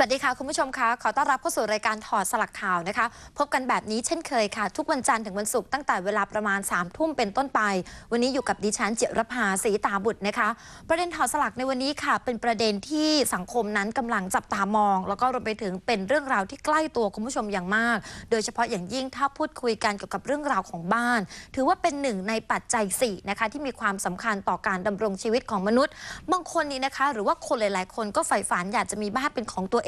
สวัสดีค่ะ คุณผู้ชมคะขอต้อนรับเข้าสู่รายการถอดสลักข่าวนะคะ พบกันแบบนี้เช่นเคยค่ะ ทุกวันจันทร์ถึงวันศุกร์ตั้งแต่เวลาประมาณ3ามทุ่มเป็นต้นไป วันนี้อยู่กับดิฉันเจรภาศรีตาบุตรนะคะ ประเด็นถอดสลักในวันนี้ค่ะ เป็นประเด็นที่สังคมนั้นกำลังจับตามอง แล้วก็รวมไปถึงเป็นเรื่องราวที่ใกล้ตัวคุณผู้ชมอย่างมาก โดยเฉพาะอย่างยิ่งถ้าพูดคุยกันเกี่ยวกับเรื่องราวของบ้าน ถือว่าเป็นหนึ่งในปัจจัยสี่นะคะที่มีความสำคัญต่อการดำรงชีวิตของมนุษย์ บางคนนี้นะคะ หรือว่าคนหลาย ๆ คนก็ใฝ่ฝันอยากจะมีบ้านเป็นของตัวเ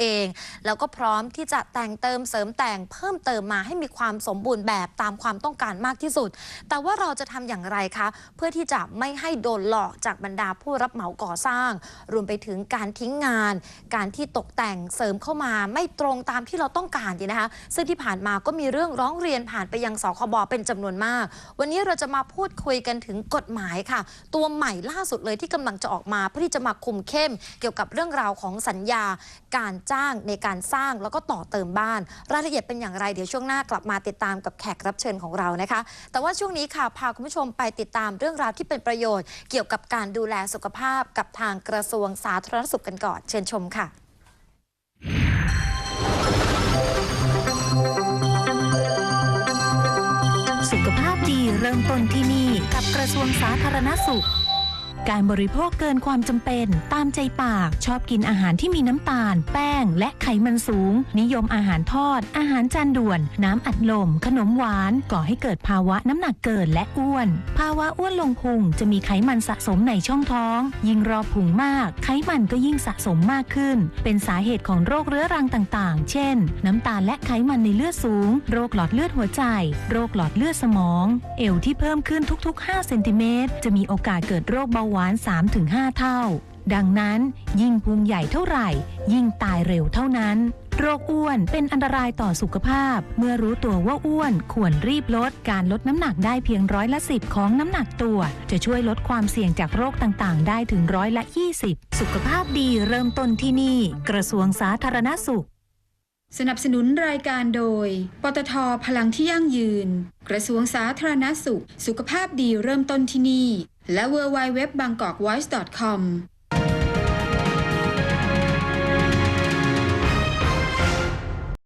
องแล้วก็พร้อมที่จะแต่งเติมเสริมแต่งเพิ่มเติมมาให้มีความสมบูรณ์แบบตามความต้องการมากที่สุด แต่ว่าเราจะทำอย่างไรคะ เพื่อที่จะไม่ให้โดนหลอกจากบรรดาผู้รับเหมาก่อสร้าง รวมไปถึงการทิ้งงาน การที่ตกแต่งเสริมเข้ามาไม่ตรงตามที่เราต้องการดีนะคะ ซึ่งที่ผ่านมาก็มีเรื่องร้องเรียนผ่านไปยังสคบเป็นจำนวนมาก วันนี้เราจะมาพูดคุยกันถึงกฎหมายค่ะ ตัวใหม่ล่าสุดเลยที่กำลังจะออกมาเพื่อที่จะมาคุมเข้ม เกี่ยวกับเรื่องราวของสัญญาการจ้างในการสร้างแล้วก็ต่อเติมบ้าน รายละเอียดเป็นอย่างไร เดี๋ยวช่วงหน้ากลับมาติดตามกับแขกรับเชิญของเรานะคะ แต่ว่าช่วงนี้ค่ะพาคุณผู้ชมไปติดตามเรื่องราวที่เป็นประโยชน์ เกี่ยวกับการดูแลสุขภาพกับทางกระทรวงสาธารณสุขกันก่อน เชิญชมค่ะสุขภาพดีเริ่มต้นที่นี่กับกระทรวงสาธารณสุข การบริโภคเกินความจำเป็น ตามใจปาก ชอบกินอาหารที่มีน้ำตาล แป้ง และไขมันสูง นิยมอาหารทอด อาหารจานด่วน น้ำอัดลม ขนมหวาน ก่อให้เกิดภาวะน้ำหนักเกินและอ้วน ภาวะอ้วนลงพุงจะมีไขมันสะสมในช่องท้อง ยิ่งรอบพุงมาก ไขมันก็ยิ่งสะสมมากขึ้น เป็นสาเหตุของโรคเรื้อรังต่างๆ เช่น น้ำตาลและไขมันในเลือดสูง โรคหลอดเลือดหัวใจ โรคหลอดเลือดสมอง เอวที่เพิ่มขึ้นทุกๆ 5 เซนติเมตร จะมีโอกาสเกิดโรคเบาหวาน 3-5 เท่า ดังนั้น ยิ่งพุงใหญ่เท่าไหร่ ยิ่งตายเร็วเท่านั้น โรคอ้วนเป็นอันตรายต่อสุขภาพ เมื่อรู้ตัวว่าอ้วนควรรีบลดการลดน้ำหนักได้เพียงร้อยละสิบของน้ำหนักตัว จะช่วยลดความเสี่ยงจากโรคต่างๆ ได้ถึงร้อยละ 20 สุขภาพดีเริ่มต้นที่นี่ กระทรวงสาธารณสุขสนับสนุนรายการโดย ปตทพลังที่ยั่งยืน กระทรวงสาธารณสุข สุขภาพดีเริ่มต้นที่นี่ และ w w w b a n g k o k v o i c e c o m